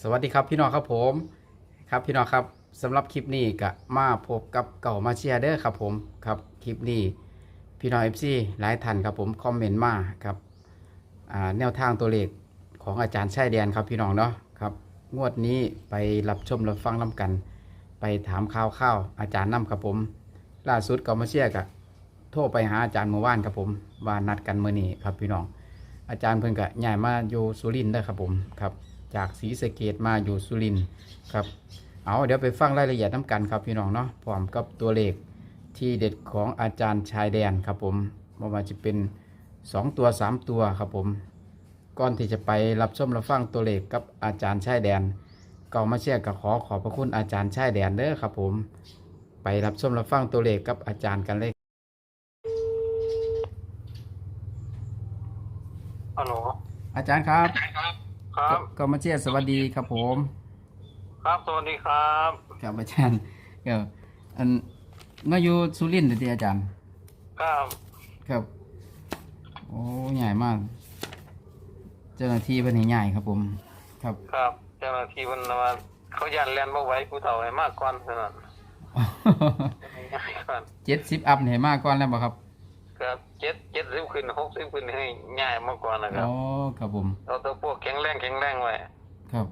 สวัสดีครับพี่น้องครับผมครับพี่น้องครับสำหรับคลิปนี้ก็มาพบกับเก่ามาเชียร์เด้อครับผมครับคลิปนี้พี่น้องเอฟซีหลายท่านครับผมคอมเมนต์มาครับแนวทางตัวเลขของอาจารย์ชายแดนครับพี่น้องเนาะครับงวดนี้ไปรับชมรับฟังน้กัน ไปถามข่าวข้าวอาจารย์นํครับผมล่าสุดเก่ามาเชียร์ก็โทรไปหาอาจารย์เมื่อวานครับผมว่านัดกันเมื่อนี้ครับพี่น้อง อาจารย์เพิ่นก็ย้ายมาอยู่สุรินทร์เด้ครับผมครับ จากศรีสะเกดมาอยู่สุรินทร์ครับ เอาเดี๋ยวไปฟังรายละเอียดน้ำกันครับพี่น้องเนาะพร้อมกับตัวเลขที่เด็ดของอาจารย์ชายแดนครับผมว่ามันจะเป็น 2 ตัว 3 ตัวครับผม ก่อนที่จะไปรับชมรับฟังตัวเลขกับอาจารย์ชายแดนก็มาเชียร์กับขอขอบพระคุณอาจารย์ชายแดนเด้อครับผม ไปรับชมรับฟังตัวเลขกับอาจารย์กันเลยฮัลโหลอาจารย์ครับ ครับ ก็มาเชียร์สวัสดีครับผม ครับสวัสดีครับครับอาจารย์ก็อันมาอยู่สุรินทร์เดีอาจารย์ ครับครับ โอ้ใหญ่มาก เจ้าหน้าที่เป็นใหญ่ครับผม ครับครับ เจ้าหน้าที่มันมาเขายันแลนบ่ไหว้ผู้เฒ่าให้มากก่อนเท่านั้นง่ายก่อนเจ็ดสิบอัพเนี่ยมากก่อนแล้วบ่ครับครับเจ็ ดเจ็ดสิบขึ้นหกสิบขึ้นให้ง่ายมาก่อนนะครับอ๋อครับผมเราตัวพวกแข็งแรงแข็งแรงไว้ครับ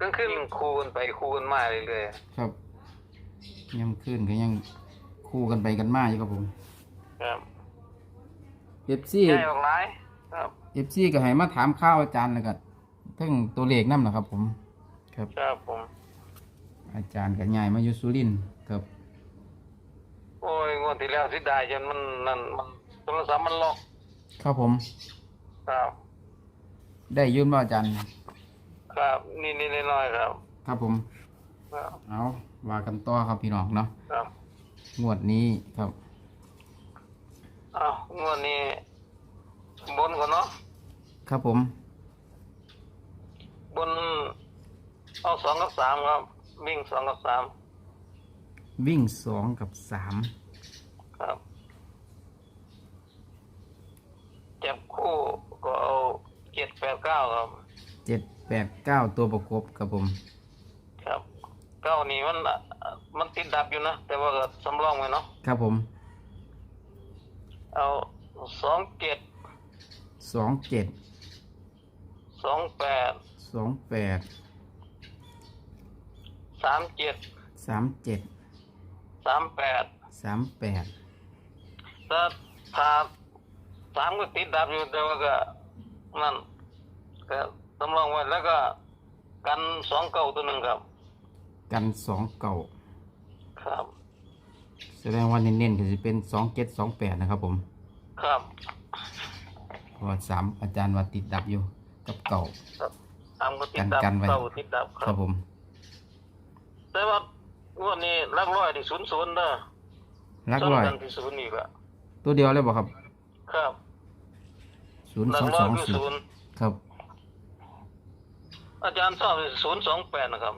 ก็ขึ้นคูณไปคูณมาเรื่อยครับยังขึ้นก็ยังคู่กันไปกันมาอยู่ครับผมๆครับเอฟซีง่ายออกหลายครับเอฟซีก็ให้มาถามข้าวอาจารย์แล้วก็ทั้งตัวเลขนั่นแหละครับ ผม ครับครับผม อาจารย์ก็ใหญ่มาอยู่สุรินทร์ครับ โอ้ยงวดที่แล้วสิได้จนมันนั่นมันโท รศัพท์มันล็อกครับผม ครับ ได้ยืนว่าอาจารย์ ครับนี่นี่น้อยๆครับ ครับผม ครับ เอาว่ากันต่อครับพี่น้องเนาะครับงวดนี้ครับ อ้าวงวดนี้บนก่อนเนาะครับผม บนเอาสองกับสามครับ วิ่งสองกับสามวิ่งสองกับสาม ครับจับคู่ก็เอาเจ็ดแปด เก้าครับ เจ็ดแปดเก้าตัวประกบครับผม ครับเก้านี่มันอะมันติดดับอยู่นะ แต่ว่าก็สำรองไว้เนาะครับผมเอาสองเจ็ดสองเจ็ดสองแปดสองแปดสามเจ็ดสามเจ็ดสามแปดสามแปดถ้าถ้าสามก็ติดดับอยู่แต่ว่าก็นั่น ก็สำรองไว้แล้วก็กันสองเก้าตัวหนึ่งครับ กันสองเก่าครับ แสดงว่าเน้นๆก็จะเป็นสองเจ็ดสองแปดนะครับผมครับเพราะว่าสามอาจารย์ว่าติดดับอยู่กับเก่าครับตามก็ติดดับกันๆไว้ เก้าติดดับคครัรับบผม แต่ว่างวดนี้ลักร้อยที่ศูนย์ศูนย์เด้อรักร้อยสำคัญที่ศูนย์อีกอะตัวเดียวเลยบ่ครับครับศูนย์ลัสกองร้สออยงคือสี่ศูนย์ครับ อาจารย์ชอบศูนย์สองแปดนะครับ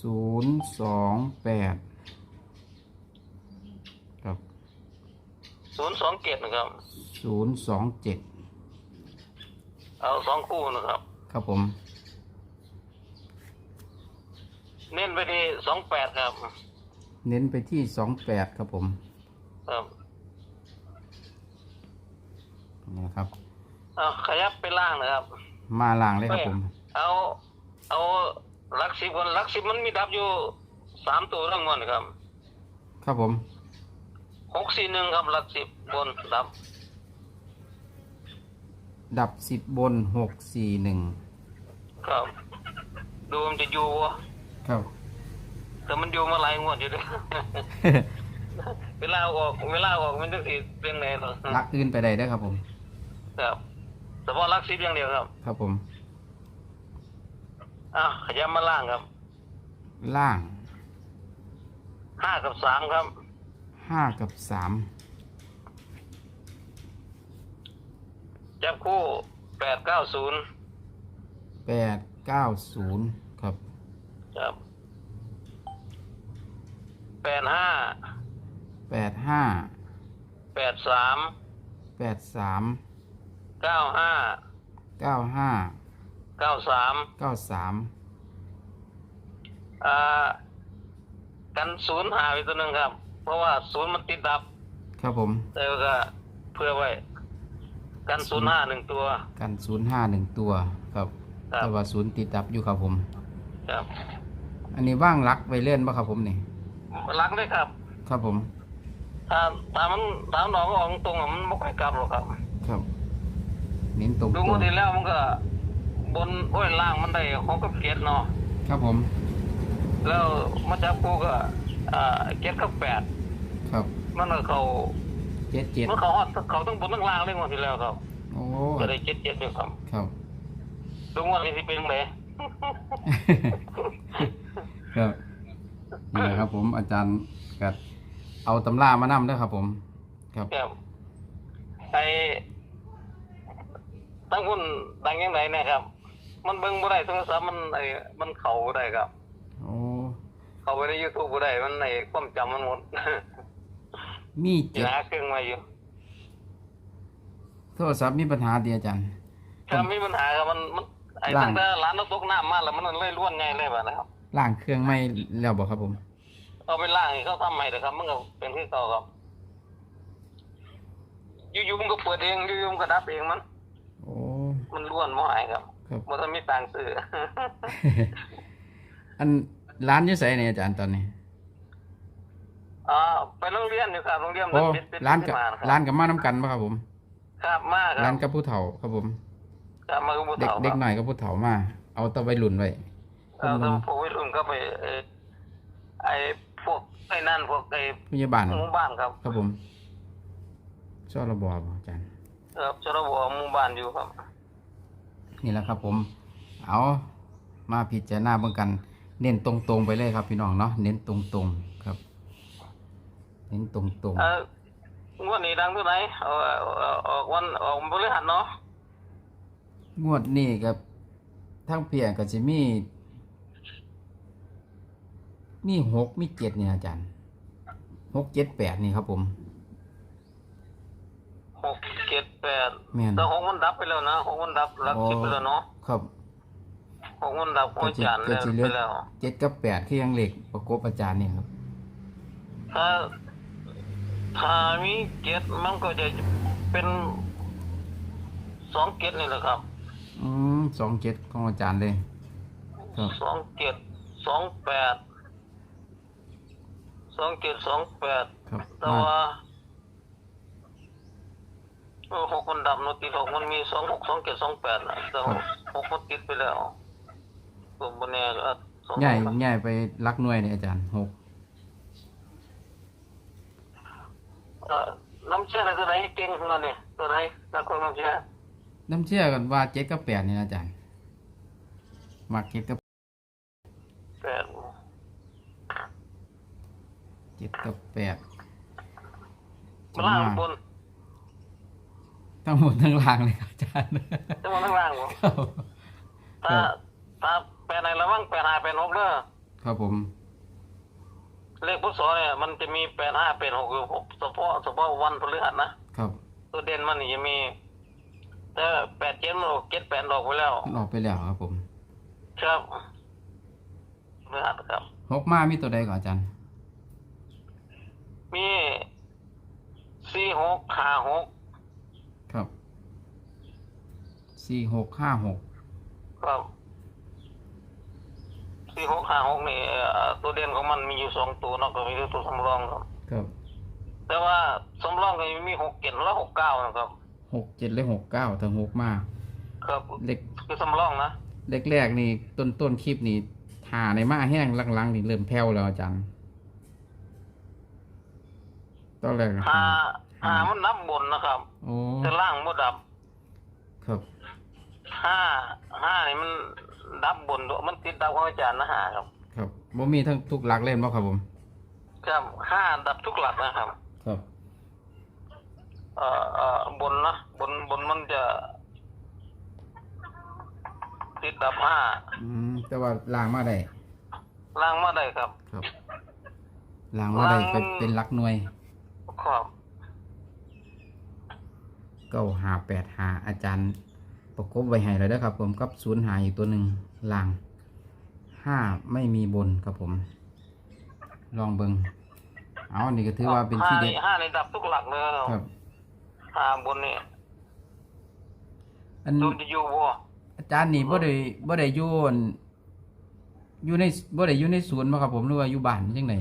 ศูนย์สองแปดครับศูนย์สองเจ็ดนะครับศูนย์สองเจ็ดเอาสองคู่นะครับ ครับผม เน้นไปที่สองแปดครับ เน้นไปที่สองแปดครับผมครับนะครับเอาขยับไปล่างนะครับ มาล่างเลยครับผม เอาเอาหลักสิบคนหลักสิบมันมีดับอยู่สามตัวทั้งหมดครับ ครับผมหกสี่หนึ่งครับหลักสิบบนดับ ดับสิบบนหกสี่หนึ่งครับ ดูมันจะอยู่วะครับ แต่มันอยู่มาหลายงวดอยู่ด้วยเวลาออกเวลาออกมันจะสิเป็นไงต่อลักอื่นไปได้เด้อครับผม ครับ แต่ว่ารักสิบอย่างเดียวครับครับผมอะขยับมาล่างครับล่างห้ากับสามครับห้ากับสามจับคู่แปดเก้าศูนย์แปดเก้าศูนย์ครับครับแปดห้าแปดห้าแปดสามแปดสาม เก้าห้าเก้าห้าเก้าสามเก้าสามอ่ากันศูนย์หาไปตัวหนึ่งครับ เพราะว่าศูนย์มันติดดับ ครับผมแต่ก็เพื่อไว้ กันศูนย์ห้าหนึ่งตัว กันศูนย์ห้าหนึ่งตัว ครับครับ แต่ว่าศูนย์ติดดับอยู่ครับผม ครับอันนี้ว่างรักไว้เล่นป่ะครับผมนี่ รักเลยครับ ครับผม ถ้าถ้ามันถ้ามันออกก็ออกตรงๆอะมันไม่ค่อยกลับหรอกครับครับ เน้นตรงดูตรงงวดที่แล้วมันก็ บนโอ้ยล่างมันได้ของกับเกียรเนาะครับผม แล้วมาจับกูก็อ่าเกียรกับแปดครับมันก็เขาเจ็ดเจ็ดมันเขาฮอดเขาต้องบนต้องล่างเลยงวดที่แล้วครับโอ้ก็ได้เจ็ดเจ็ดอยู่ครับครับ ดูงวดนี้ที่เป็นไงครับนี่แหละครับ ผมอาจารย์ก็เอาตำรามานํด้วยครับ ผม ครับครับไอ้ ตั้งหุ้นดังยังไงนะครับ มันเบิ่งบ่ได้โทรศัพท์มันไอ้มันเข้าบ่ได้ครับ โอ้ เข้าไปใน YouTube บ่ได้มันไอ้ความจำมันหมดมีสิเจ็ดหาเครื่องมาอยู่โทรศัพท์มีปัญหาดีอาจารย์ถ้ามีปัญหาครับมันมันไอ้ล่างตั้งแต่ร้านเราตกน้ำมาแล้วมันเลยล้วนไงเลยแบบนะครับล่างเครื่องไม่แล้วบอกครับผม เอาไปล่างให้เขาทำใหม่เถอะครับ มันก็เป็นที่เก่าครับอยู่ๆมันก็เปิดเองอยู่ๆมันก็ดับเองมันโอ้ มันล้วนบ่หายครับครับมันต้องมีตังค์ซื้อ อันร้านอยี่ไสเนี่ยอาจารย์ตอนนี้อ่าไปโรงเรียนอยู่ครับโรงเรียนโอ้เป็นเป็นร้านกับที่มะคบร้านกับมาน้ำกันป่ะครับผม ครับมากคร้ารันบกับผู้เฒ่าครับผม ครับมากับผู้เด็กเฒ่าเด็กครับหน่อยกับผู้เฒ่ามา เอาแตะไว้รุ่นไว้คเอ่อนลงพวกวัยรุ่นก็ไปเอ่อไอ้พวกไอ้นั่นพวกไอ้พยาบาลหมู่บ้านครับครับผมชอบระบอบอาจารย์ ครับชรบหมู่บ้านอยู่ครับ นี่แหละครับผม เอามาพิจารณาเบิ่งกัน เน้นตรงๆไปเลยครับพี่น้องเนาะ เน้นตรงๆครับ เน้นตรงเอ่องวดนี้ดังตัวไหนเอาเอาเอาออกวันออกบริหัสเนาะๆงวดนี้กับทั้งเปียก็จะมีมีหกมีเจ็ดนี่อาจารย์หกเจ็ดแปดนี่ครับผม หกเจ็ด แปดแม่น แต่หกมันดับไปแล้วนะหกมันดับหลักสิบไปแล้วเนาะครับหกมันดับของอาจารย์ก็แล้วจะเหลืไปอแล้ว เจ็ดกับแปดคือยังเหล็กประกบอาจารย์นี่ครับถ้าถ้ามีเจ็ดมันก็จะเป็นสองเจ็ดนี่แหละครับอืมสองเจ็ดของอาจารย์เลย ครับ สองเจ็ดสองแปดสองเจ็ดสองแปดครับแต่มาว่า เออหกมันดับเนอะติดหกมันมีสองหกสองเจ็ดสองแปดนะแต่หกหกมันติดไปแล้วตัวบนเนี่ยก็สองใหญ่หกใหญ่ไปรักหน่วยเนี่ยอาจารย์หกเอ่อน้ำเชื่ออะไรตัวไหนเก่งของเราเนี่ยตัวไหนนักคนน้ำเชื่อน้ำเชื่อกันว่าเจ็ดกับแปดนี่นะอาจารย์มาเจ็ดกับแปดเจ็ดกับแปดจะล่างมาบน ทั้งหมดทั้งล่างเลยครับอาจารย์จะมาข้างล่างบ่ครับถ้าถ้าแปดไหนระวังแปดห้าแปดหกเด้อครับผม เลขพุทธเนี่ยมันจะมีแปดห้าแปดหกคือเฉพาะเฉพาะวันพฤหัสนะครับตัวเด่นมันนี่จะมีแต่แปดเจ็ดมันออกเจ็ดแปดออกไปแล้วมันออกไปแล้วครับผม ครับพฤหัสครับหกมามีตัวใดก่อนอาจารย์มีสี่หกห้าหก ครับสี่หกห้าหกครับสี่หกห้าหกนี่เอ่อตัวเด่นของมันมีอยู่สองตัวเนอกก็มีตัวสำรองครับ ครับแต่ว่าสำรองก็มีหกเจ็ดและหกเก้านะครับ หกเจ็ดและหกเก้าทั้งหกมาครับเล็กคือสำรองนะแรกๆนี่ต้นต้นคลิปนี่หาในมาแห้งหลังๆนี่เริ่มแผ่วแล้วอาจารย์ตอนแรกหา หามันนับบนนะครับโอ้แต่ล่างบ่ดับครับห้าห้านี่มันดับบนด้วยมันติดดับของอาจารย์นะห้าครับ ครับบ่มีทั้งทุกหลักเล่นบ่ครับผม ครับห้าดับทุกหลักนะครับ ครับเอ่อเอ่อบนนะบนบนมันจะ ติดดับห้าอืมแต่ว่าล้างมาได้ล่างมาได้ครับ ครับล้างมาได้ล้างเป็นเป็นหลักหน่วย ครับ เก้าหาแปดหาอาจารย์ประกบไว้ให้แล้วนะครับผมกับศูนย์หายอีกตัวหนึ่งล่างห้าไม่มีบนครับผม ลองเบิงเอาอันนี้ก็ถือว่าเป็นที่เด็ดห้าห้าในดับทุกหลักเลยครับห้าบนนี่อันดูจะอยู่บ่อาจารย์นี่บ่ได้บ่ได้อยู่อั่นอยู่ในบ่ได้อยู่ในศูนย์บ่ครับผมหรือว่าอยู่บ้านจังได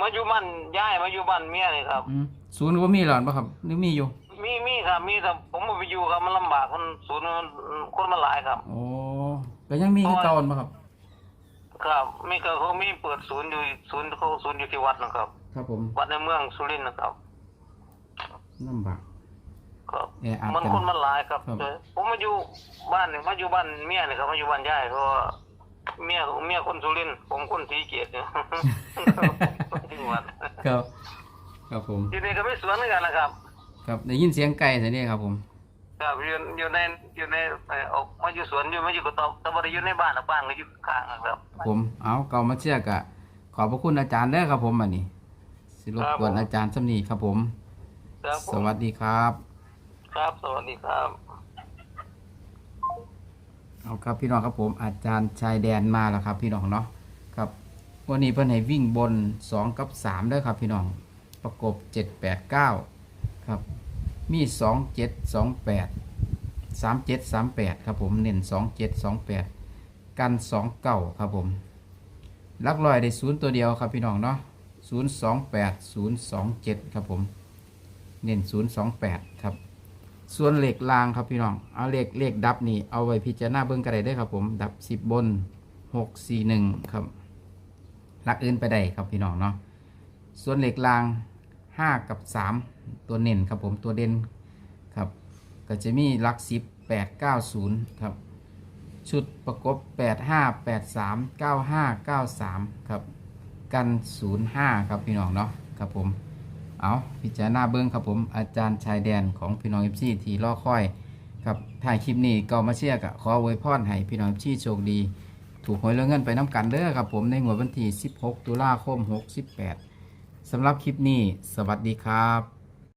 มาอยู่บ้านย้ายมาอยู่บ้านเมียนี่ครับอืมศูนย์ก็มีหรอบ่ครับหรือมีอยู่ มีมีครับมีแต่ผมบ่ไปอยู่ครับมันลำบากคนศูนย์มันคนมันหลายครับ โอ้ก็ยังมีคือเก่าบ่ครับ ครับมีก็เขามีเปิดศูนย์อยู่ศูนย์เขาศูนย์อยู่ที่วัดนะครับ ครับผมวัดในเมืองสุรินทร์นะครับลำบาก ครับแออัดมันกันคนมันหลายครับครับแต่ผมมาอยู่บ้านนี่มาอยู่บ้านเมียนี่ครับมาอยู่บ้านยายเพราะว่าเมียเมียคนสุรินทร์ผมคนศรีเกียรติเนี่ยที่วัดครับ ครับผมอยู่ในก็ไม่สวนเหมือนกันนะครับ ครับได้ยินเสียงไก่แต่นี่ครับผม ครับอยู่อยู่ในอยู่ในเอ่อออกมาอยู่สวนอยู่มาอยู่กับตอบแต่ว่าได้อยู่ในบ้านนะบ้านก็อยู่ข้างนะครับ ผมเอาเก่ามาเชื่อกะขอบพระคุณอาจารย์เด้อครับผมอันนี้สิรบกวนอาจารย์สำนีครับผม ครับผสมวัสดีครับ ครับสวัสดีครับ เอาครับพี่น้องครับผมอาจารย์ชายแดนมาแล้วครับพี่น้องเนาะครับวันนี้เพิ่นให้วิ่งบน 2 กับ3เด้อครับพี่น้องประกบ 7 8 9 ครับ มี2 7 2 8 3 7 3 8ครับผมเน้น2 7 2 8กัน2เก้าครับผมลักลอยได้ศูนย์ตัวเดียวครับพี่น้องเนาะ0 2 8 0 2 7ครับผมเน้น0 2 8ครับส่วนเหล็กรางครับพี่น้องเอาเหล็กเหล็กดับนี่เอาไว้พิจารณาเบิ้องกระไดได้ครับผมดับสิบบนหกสี่หนึ่งครับลักอื่นไปได้ครับพี่น้องเนาะส่วนเหล็กรางห้ากับสาม ตัวเน่นครับผมตัวเด่นครับก็จะมีลักสิบแปดเก้าศูนย์ครับชุดประกบแปดห้าแปดสามเก้าห้าเก้าสามครับ กันศูนย์ห้าครับพี่น้องเนาะครับผม เอาพิจารณาเบิ้งครับผมอาจารย์ชายแดนของพี่น้องเอฟซีที่รอค่อย ครับถ่ายคลิปนี้ก็มาเชียร์กขออวยพรให้พี่น้องเอฟซีโชคดี ถูกหวยเรื่อเงินไปน้ำกันเด้อครับผมในงวดวันที่ 16 ตุลาคม 68สำหรับคลิปนี้ สวัสดีครับ